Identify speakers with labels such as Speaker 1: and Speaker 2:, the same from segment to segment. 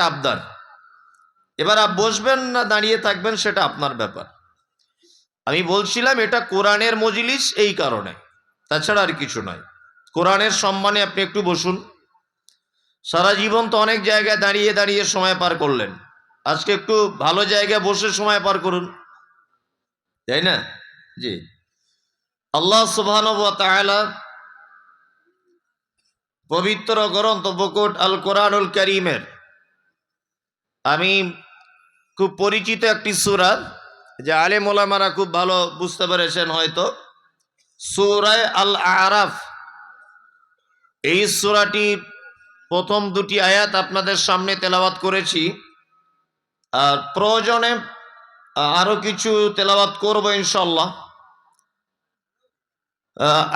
Speaker 1: আবদার। এবার বসবেন না দাঁড়িয়ে থাকবেন সেটা আপনার ব্যাপার। আমি বলছিলাম এটা কোরআনের মজলিস এই কারণে, তাছাড়া আর কিছু নয়। কোরআনের সম্মানে আপনি একটু বসুন। সারা জীবন তো অনেক জায়গায় দাঁড়িয়ে দাঁড়িয়ে সময় পার করলেন। আজকে একটু ভালো জায়গায় বসে সময় পার করুন। তাই না? জি। আল্লাহ সুবহান পবিত্র গ্রন্থ বকুট আল কোরআনুল করিমের আমি খুব পরিচিত একটি সুরা, যে আলে মোলামারা খুব ভালো বুঝতে পেরেছেন হয়তো। সুরায় আল আরাফ এই সুরাটি প্রথম দুটি আয়াত আপনাদের সামনে তেলাওয়াত করেছি। আর প্রয়োজনে আরও কিছু তেলাওয়াত করব ইনশাল্লাহ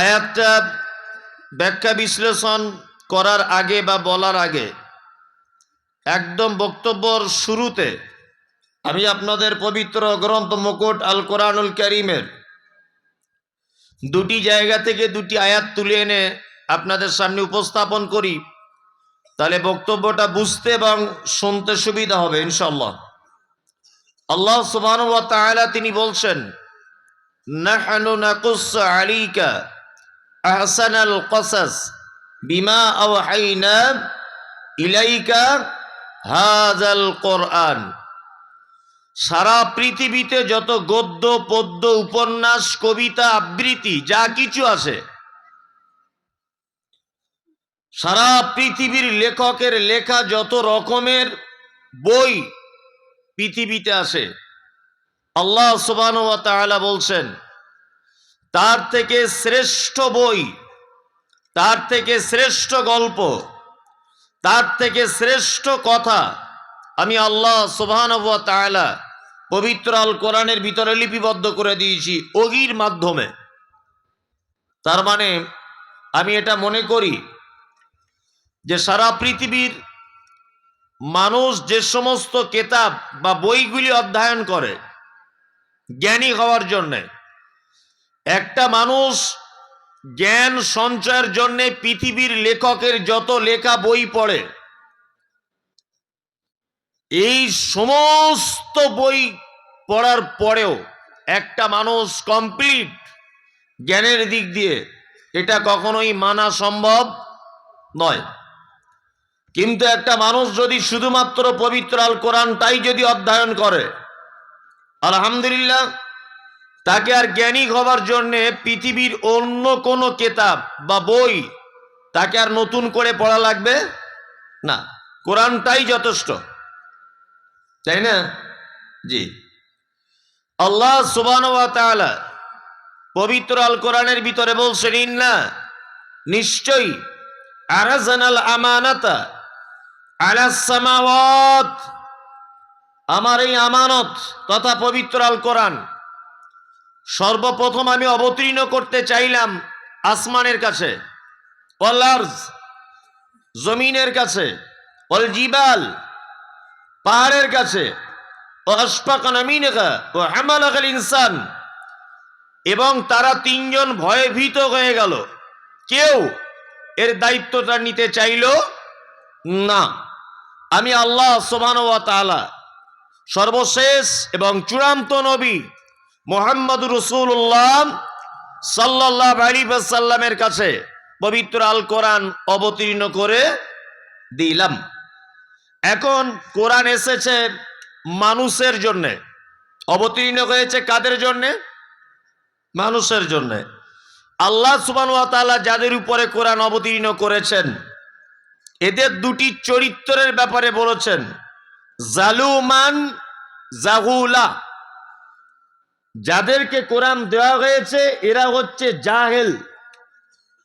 Speaker 1: আয়াতটা ব্যাখ্যা বিশ্লেষণ করার আগে বা বলার আগে একদম বক্তব্যর শুরুতে আমি আপনাদের পবিত্র গ্রন্থ মুকুট আল কোরআনুল করিমের দুটি জায়গা থেকে দুটি আয়াত তুলে এনে আপনাদের সামনে উপস্থাপন করি, তাহলে বক্তব্যটা বুঝতে এবং শুনতে সুবিধা হবে ইনশাল্লাহ আল্লাহ তাআলা তিনি বলছেন, নাহনু নাকুস আলাইকা আহসানাল কসাস বিমা আওহাইনা ইলাইকা হাজাল কোরআন। সারা পৃথিবীতে যত গদ্য, পদ্য, উপন্যাস, কবিতা, আবৃত্তি, যা কিছু আছে, সারা পৃথিবীর লেখকের লেখা যত রকমের বই পৃথিবীতে আসে আল্লাহ সুবান বলছেন, তার থেকে শ্রেষ্ঠ বই, তার থেকে শ্রেষ্ঠ গল্প তার থেকে শ্রেষ্ঠ কথা আমি আল্লাহ সুবহান তাআলা পবিত্র আল কোরআনের ভিতরে লিপিবদ্ধ করে দিয়েছি অগির মাধ্যমে। তার মানে আমি এটা মনে করি যে সারা পৃথিবীর মানুষ যে সমস্ত কেতাব বা বইগুলি অধ্যয়ন করে জ্ঞানী হওয়ার জন্যে, একটা মানুষ জ্ঞান সঞ্চয়ের জন্যে পৃথিবীর লেখকের যত লেখা বই পড়ে, এই সমস্ত বই পড়ার পরেও একটা মানুষ কমপ্লিট জ্ঞানের দিক দিয়ে এটা কখনোই মানা সম্ভব নয়। কিন্তু একটা মানুষ যদি শুধুমাত্র পবিত্র আল কোরআনটাই যদি অধ্যয়ন করে, আলহামদুলিল্লাহ তাকে আর জ্ঞানী হবার জন্যে পৃথিবীর অন্য কোনো কেতাব বা বই তাকে আর নতুন করে পড়া লাগবে? না, কোরআনটাই যথেষ্ট। তাই না? জি। আল্লাহ সুবান পবিত্র আল কোরআনের ভিতরে বলছেন, ইন্না নিশ্চয়ই আরাজানাল আমানাতা আলাস সামাওয়াত। আমার এই আমানত তথা পবিত্র আল কোরআন সর্বপ্রথম আমি অবতীর্ণ করতে চাইলাম আসমানের কাছে অলার্জ জমিনের কাছে অল জিবাল, পাহাড়ের কাছে, ও ইনসান। এবং তারা তিনজন ভয়ভীত হয়ে গেল। কেউ এর দায়িত্বটা নিতে চাইল না। আমি আল্লাহ সোবান সর্বশেষ এবং চূড়ান্ত নবী মোহাম্মদ রসুল্লাহ সাল্লাহ আলী সাল্লামের কাছে পবিত্র আল কোরআন অবতীর্ণ করে দিলাম। এখন কোরআন এসেছে মানুষের জন্যে। অবতীর্ণ হয়েছে কাদের জন্যে? মানুষের জন্যে। আল্লাহ সুবান তাআলা যাদের উপরে কোরআন অবতীর্ণ করেছেন, এদের দুটি চরিত্রের ব্যাপারে বলেছেন, জালুমান জাহুলা যাদেরকে কোরআন দেওয়া হয়েছে, এরা হচ্ছে জাহেল।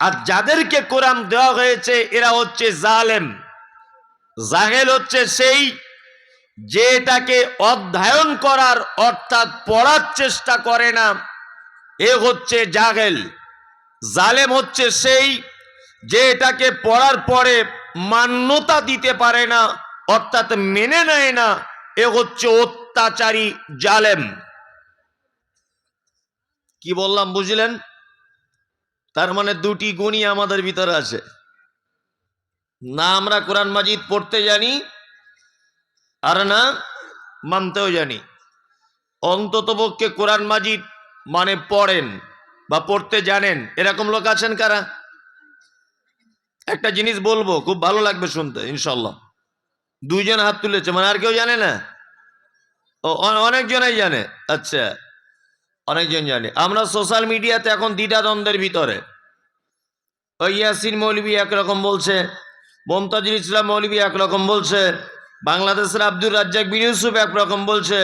Speaker 1: আর যাদেরকে কোরআন দেওয়া হয়েছে, এরা হচ্ছে জালেম। জাহেল হচ্ছে সেই যে এটাকে অধ্যয়ন করার অর্থাৎ পড়ার চেষ্টা করে না, এ হচ্ছে জাহেল। জালেম হচ্ছে সেই যে এটাকে পড়ার পরে মান্যতা দিতে পারে না, অর্থাৎ মেনে নেয় না, এ হচ্ছে অত্যাচারী জালেম। কি বললাম বুঝলেন? তার মানে দুটি গুণই আমাদের ভিতরে আছে। না আমরা কোরআন মাজিদ পড়তে জানি, আর না মানতেও জানি। অন্ততপক্ষে কোরআন মাজিদ মানে পড়েন বা পড়তে জানেন। এরকম লোক আছেন কারা? একটা জিনিস বলব, খুব ভালো লাগবে শুনতে ইনশাল্লাহ দুইজন হাত তুলেছে মানে আর কেউ জানে না? অনেকজনাই জানে। আচ্ছা অনেকজন জানে। আমরা সোশ্যাল মিডিয়াতে এখন দ্বিধাদ্বন্দ্বের ভিতরে। ওই ইয়াসিন মৌলবী একরকম বলছে, মমতাজুল ইসলাম মৌলবী একরকম বলছে, বাংলাদেশের আব্দুর রাজ্জাক বিন ইউসুফ একরকম বলছে,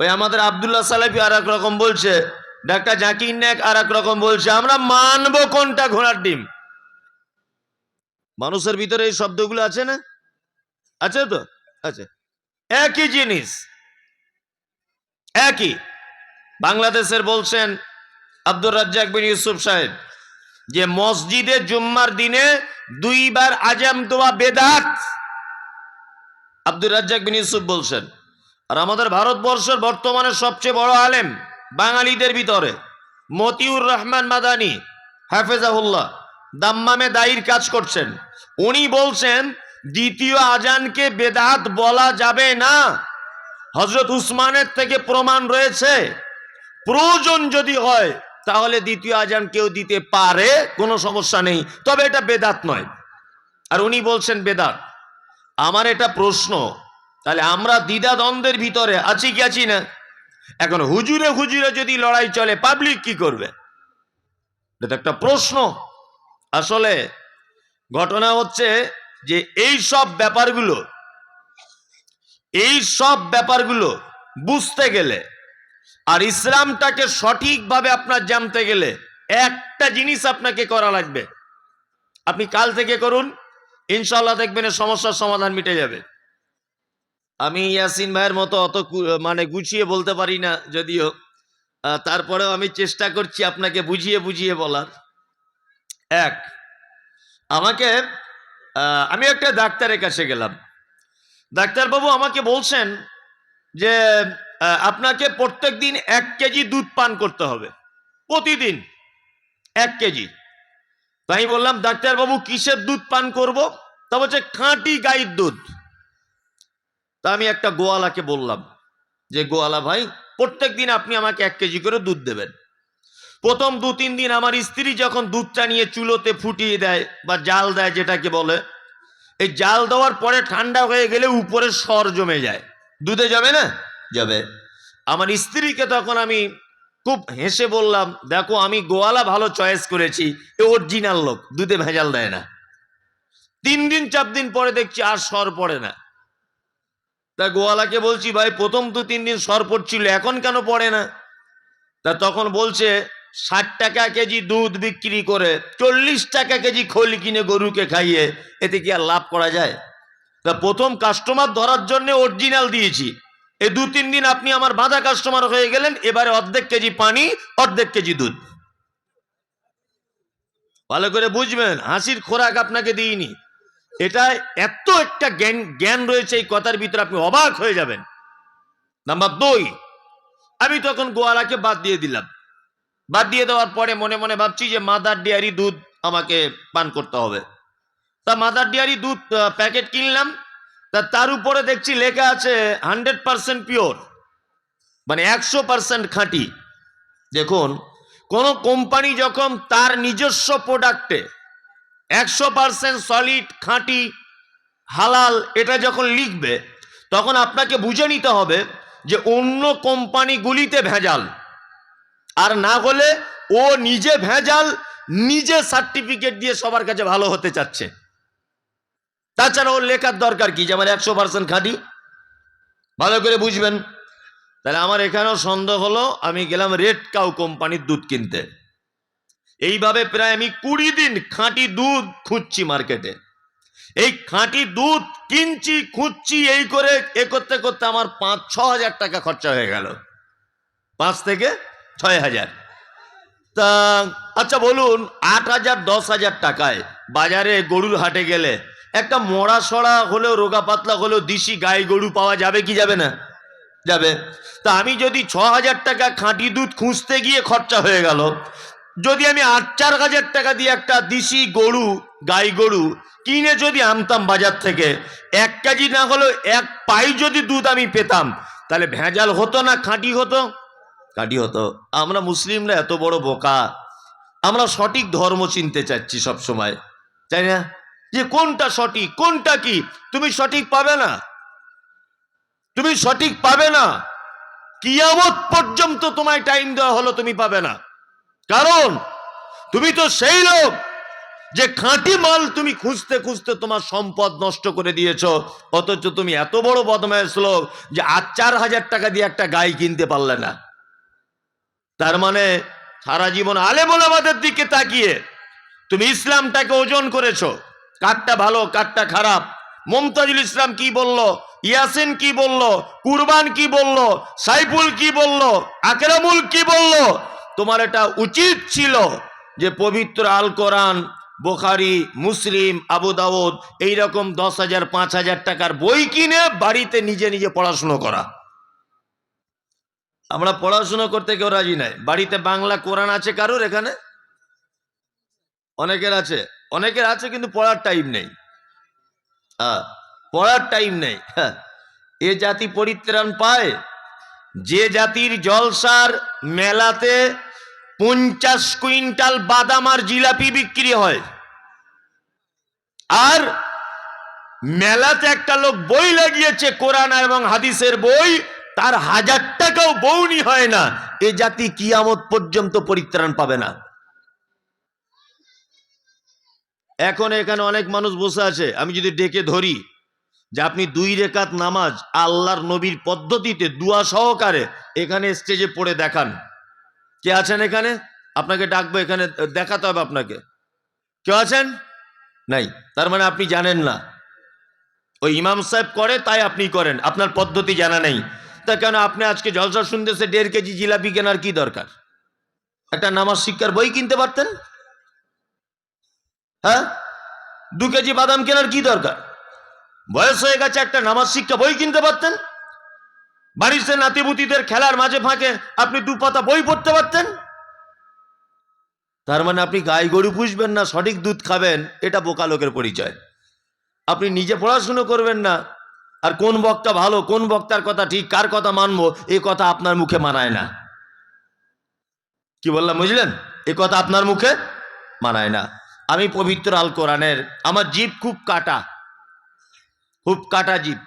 Speaker 1: ওই আমাদের আবদুল্লাহ সালাফি আর এক রকম বলছে, ডাক্তার জাকির নায়ক আর এক রকম বলছে। আমরা মানবো কোনটা ঘোড়ার ডিম। মানুষের ভিতরে এই শব্দগুলো আছে না? আছে তো? আছে। একই জিনিস। একই। বাংলাদেশের বলছেন আব্দুর রাজ্জাক বিন ইউসুফ সাহেব যে মসজিদে জুম্মার দিনে দুইবার আজাম দোয়া বেদাত। আব্দুর রাজ্জাক বিন ইউসুফ বলছেন, আর আমাদের ভারতবর্ষের বর্তমানে সবচেয়ে বড় আলেম বাঙালিদের ভিতরে মতিউর রহমান মাদানি, হাফেজাহুল্লাহ, দাম্মামে দায়ীর কাজ করছেন। উনি বলছেন, দ্বিতীয় আজানকে বেদাত বলা যাবে না। হজরত উসমানের থেকে প্রমাণ রয়েছে প্রয়োজন যদি হয়, তাহলে দ্বিতীয় আজান কেউ দিতে পারে, কোনো সমস্যা নেই। তবে এটা বেদাত নয়। আর উনি বলছেন বেদাত। আমার এটা প্রশ্ন, তাহলে আমরা দ্বিধা দ্বন্দ্বের ভিতরে আছি কি আছি না? এখন হুজুরে হুজুরে যদি লড়াই চলে পাবলিক কি করবে? এটা তো একটা প্রশ্ন। আসলে ঘটনা হচ্ছে যে এই সব ব্যাপারগুলো, এই সব ব্যাপারগুলো বুঝতে গেলে আর ইসলামটাকে সঠিকভাবে আপনার জানতে গেলে একটা জিনিস আপনাকে করা লাগবে। আপনি কাল থেকে করুন ইনশাল্লাহ দেখবেন সমস্যার সমাধান মিটে যাবে। আমি ইয়াসিন ভাইয়ের মতো অত মানে গুছিয়ে বলতে পারি না যদিও। তারপরেও আমি চেষ্টা করছি আপনাকে বুঝিয়ে বুঝিয়ে বলার। এক, আমাকে আমি একটা ডাক্তারের কাছে গেলাম। ডাক্তারবাবু আমাকে বলছেন যে আপনাকে প্রত্যেক দিন এক কেজি দুধ পান করতে হবে। প্রতিদিন এক কেজি। তাই বললাম, ডাক্তারবাবু, কিসের দুধ পান করব? তা বলছে, খাঁটি গাইর দুধ। তা আমি একটা গোয়ালাকে বললাম যে, গোয়ালা ভাই প্রত্যেক দিন আপনি আমাকে এক কেজি করে দুধ দেবেন। প্রথম দু, তিন দিন আমার স্ত্রী যখন দুধটা নিয়ে চুলোতে ফুটিয়ে দেয় বা জাল দেয়, যেটাকে বলে, এই জাল দেওয়ার পরে ঠান্ডা হয়ে গেলে উপরে সর জমে যায়। দুধে যাবে না? যাবে। আমার স্ত্রীকে তখন আমি খুব হেসে বললাম, দেখো, আমি গোয়ালা ভালো চয়েস করেছি, এ অরিজিনাল লোক, দুধে ভেজাল দেয় না। তিন দিন, চার দিন পরে দেখছি আর সর পড়ে না। তা গোয়ালাকে বলছি, ভাই, প্রথম দু, তিন দিন সর পড়ছিল, এখন কেন পড়ে না? তা তখন বলছে, ষাট টাকা কেজি দুধ বিক্রি করে চল্লিশ টাকা কেজি খোল কিনে গরুকে খাইয়ে, এতে কি আর লাভ করা যায়? তা প্রথম কাস্টমার ধরার জন্য অরিজিনাল দিয়েছি। এই দু, তিন দিন আপনি আমার বাঁধা কাস্টমার হয়ে গেলেন, এবারে অর্ধেক কেজি পানি, অর্ধেক কেজি দুধ। ভালো করে বুঝবেন, হাসির খোরাক আপনাকে দিইনি। এটা এত একটা জ্ঞান জ্ঞান রয়েছে এই কথার ভিতরে আপনি অবাক হয়ে যাবেন। নাম্বার দুই, আমি তখন গোয়ালাকে বাদ দিয়ে দিলাম। বাদ দিয়ে দেওয়ার পরে মনে মনে ভাবছি যে মাদার ডেয়ারি দুধ আমাকে পান করতে হবে। তা মাদার ডেয়ারি দুধ প্যাকেট কিনলাম তা তার উপরে দেখছি লেখা আছে হান্ড্রেড পার্সেন্ট পিওর মানে একশো পার্সেন্ট খাঁটি। দেখুন, কোন কোম্পানি যখন তার নিজস্ব প্রোডাক্টে একশো পার্সেন্ট সলিড, খাঁটি, হালাল এটা যখন লিখবে, তখন আপনাকে বুঝে নিতে হবে যে অন্য কোম্পানিগুলিতে ভেজাল। আর না হলে ও নিজে ভেজাল, নিজে সার্টিফিকেট দিয়ে সবার কাছে ভালো হতে চাচ্ছে। তাছাড়া ওর লেখার দরকার কি? যে আমার একশো পার্সেন্ট খাঁটি। ভালো করে বুঝবেন। তাহলে আমার এখানেও সন্দেহ হলো, আমি গেলাম রেড কাউ কোম্পানির দুধ কিনতে। এইভাবে প্রায় আমি কুড়ি দিন খাঁটি দুধ খুঁজছি মার্কেটে। এই খাঁটি দুধ কিনছি, খুঁজছি, এই করে এ করতে করতে আমার পাঁচ ছ হাজার টাকা খরচা হয়ে গেল। পাঁচ থেকে ছয় হাজার তা আচ্ছা বলুন, আট হাজার, দশ হাজার টাকায় বাজারে গরুর হাটে গেলে একটা মরা সড়া হলেও, রোগা পাতলা হলেও দিশি গাই গরু পাওয়া যাবে কি যাবে না? যাবে। তা আমি যদি ছ হাজার টাকা খাঁটি দুধ খুঁজতে গিয়ে খরচা হয়ে গেল, যদি আমি আট, চার হাজার টাকা দিয়ে একটা দিশি গরু, গাই গরু কিনে যদি আনতাম বাজার থেকে, এক কেজি না হলেও এক পাই যদি দুধ আমি পেতাম, তাহলে ভেজাল হতো না, খাঁটি হতো? খাঁটি হতো। আমরা মুসলিমরা এত বড় বোকা। আমরা সঠিক ধর্ম চিনতে চাচ্ছি সব সময় তাই না? যে কোনটা সঠিক, কোনটা কি? তুমি সঠিক পাবে না। তুমি সঠিক পাবে না। কিয়ামত পর্যন্ত তোমায় টাইম দেওয়া হলো, তুমি পাবে না। কারণ তুমি তো সেই লোক যে খাঁটি মাল তুমি খুঁজতে খুঁজতে তোমার সম্পদ নষ্ট করে দিয়েছ। অথচ তুমি এত বড় বদমায়েশ লোক যে আজ চার হাজার টাকা দিয়ে একটা গাই কিনতে পারলে না। তার মানে সারা জীবন আলে দিকে তাকিয়ে তুমি ইসলামটাকে ওজন করেছ। কারটা ভালো কারটা খারাপ। মমতাজুল ইসলাম কি বলল? ইয়াসিন কি বলল? কুরবান কি বলল? সাইফুল কি বলল? আকরামুল কি বলল? তোমার এটা উচিত ছিল যে পবিত্র আল কোরআন, বোখারি, মুসলিম, আবু দাউদ এইরকম দশ হাজার, পাঁচ হাজার টাকার বই কিনে বাড়িতে নিজে নিজে পড়াশুনো করা। আমরা পড়াশুনো করতে কেউ রাজি নাই। বাড়িতে বাংলা কোরআন আছে কারোর এখানে? অনেকের আছে। অনেকের আছে কিন্তু পড়ার টাইম নেই। হ্যাঁ পড়ার টাইম নেই। হ্যাঁ এ জাতি পরিত্রাণ পায়, যে জাতির জলসার মেলাতে পঞ্চাশ কুইন্টাল বাদাম আর জিলাপি বিক্রি হয়। আর মেলাতে একটা লোক বই লাগিয়েছে, কোরআন এবং হাদিসের বই, তার হাজার টাকাও বউনি হয় না। এ জাতি কিয়ামত পর্যন্ত পরিত্রাণ পাবে না। এখন এখানে অনেক মানুষ বসে আছে। আমি যদি ডেকে ধরি যে আপনি দুই রেখাত নামাজ আল্লাহর নবীর পদ্ধতিতে দুয়া সহকারে এখানে স্টেজে পড়ে দেখান। কে আছেন এখানে? আপনাকে ডাকবো, এখানে দেখাতে হবে আপনাকে। কেউ আছেন? নাই। তার মানে আপনি জানেন না। ওই ইমাম সাহেব করে, তাই আপনি করেন। আপনার পদ্ধতি জানা নেই। তা কেন আপনি আজকে জলসা শুনতেছে, দেড় কেজি জিলাপি কেনার কি দরকার? একটা নামাজ শিক্ষার বই কিনতে পারতেন? হ্যাঁ? দু কেজি বাদাম কেনার কি দরকার? বয়স হয়ে গেছে, একটা নামাজ শিক্ষা বই কিনতে পারতেন? বাড়িতে নাতিপুতিদের খেলার মাঝে ফাঁকে আপনি দু পাতা বই পড়তে পারতেন? তার মানে আপনি গাই গরু পুষবেন না, সঠিক দুধ খাবেন, এটা বোকা লোকের পরিচয়। আপনি নিজে পড়াশুনো করবেন না, আর কোন বক্তা ভালো, কোন বক্তার কথা ঠিক, কার কথা মানবো, এ কথা আপনার মুখে মানায় না। কি বললাম, বুঝলেন? এ কথা আপনার মুখে মানায় না। আমি পবিত্র আল কোরআনের, আমার জীব খুব কাটা খুব কাটা জীব।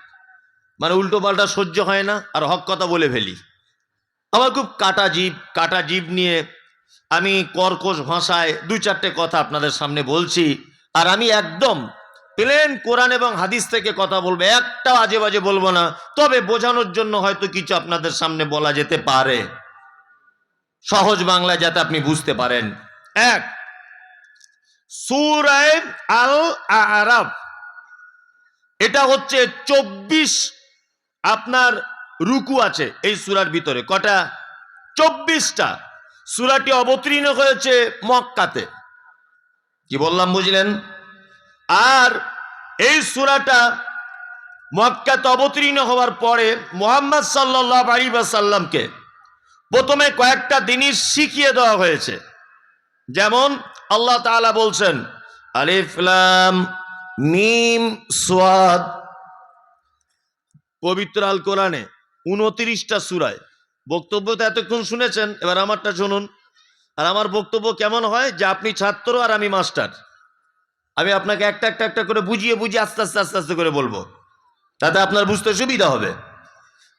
Speaker 1: মানে উল্টো পাল্টা সহ্য হয় না, আর হক কথা বলে ফেলি। আমার খুব কাটা জীব কাটা জীব নিয়ে আমি কর্কশ ভাষায় দু চারটে কথা আপনাদের সামনে বলছি, আর আমি একদম প্লেন কোরআন এবং হাদিস থেকে কথা বলব, একটা আজে বাজে বলব না, তবে বোঝানোর জন্য হয়তো কিছু আপনাদের সামনে বলা যেতে পারে। সহজ বাংলা যাতে আপনি বুঝতে পারেন। এক সুরায় আল আরাব এটা হচ্ছে চব্বিশ আপনার রুকু আছে এই সুরার ভিতরে। কটা? চব্বিশটা। সুরাটি অবতীর্ণ হয়েছে মক্কাতে। কি বললাম বুঝলেন? আর এই সুরাটা মক্কাতে অবতীর্ণ হওয়ার পরে মোহাম্মদ সাল্লাহ আলী সাল্লামকে প্রথমে কয়েকটা জিনিস শিখিয়ে দেওয়া হয়েছে। যেমন আল্লাহ তাআলা বলছেন আলিফলাম মিম, সোয়াদ, পবিত্র আল কোরআনে উনত্রিশটা সুরায়। বক্তব্য তো এতক্ষণ শুনেছেন, এবার আমারটা শুনুন। আর আমার বক্তব্য কেমন হয় যে আপনি ছাত্র আর আমি মাস্টার। আমি আপনাকে একটা একটা একটা করে বুঝিয়ে বুঝিয়ে আস্তে আস্তে আস্তে আস্তে করে বলব। তাতে আপনার বুঝতে সুবিধা হবে।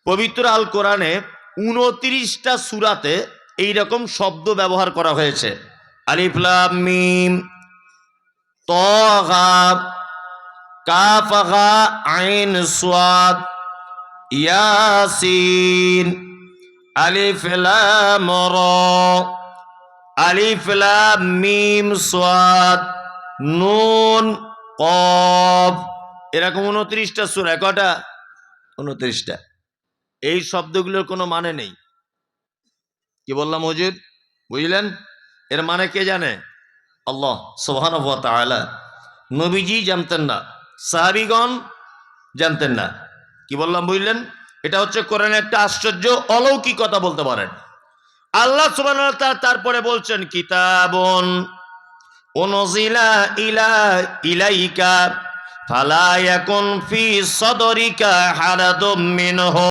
Speaker 1: পবিত্র আল কোরআনে উনত্রিশটা সুরাতে এই রকম শব্দ ব্যবহার করা হয়েছে। আলিফলাম মিম। তগা কাফগা, আইন সোয়াদ, ইয়াসিন। আলিফ লাম র। আলিফ লাম মিম সোয়াদ, নুন, কফ। এরকম উনত্রিশটা সুরা কটা উনত্রিশটা। এই শব্দগুলোর কোনো মানে নেই। কি বললাম মজিদ বুঝলেন? এর মানে কে জানে? আল্লাহ সোহান নবীজি জানতেন না, সাহাবিগণ জানতেন না। কি বললাম, বুঝলেন? এটা হচ্ছে কোরআন একটা আশ্চর্য অলৌকিকতা বলতে পারেন। আল্লাহ সুবাহ তারপরে বলছেন, কিতাবন ইলাইকা ফালা এখন ফি সদরিকা হারাদুম মিনহু।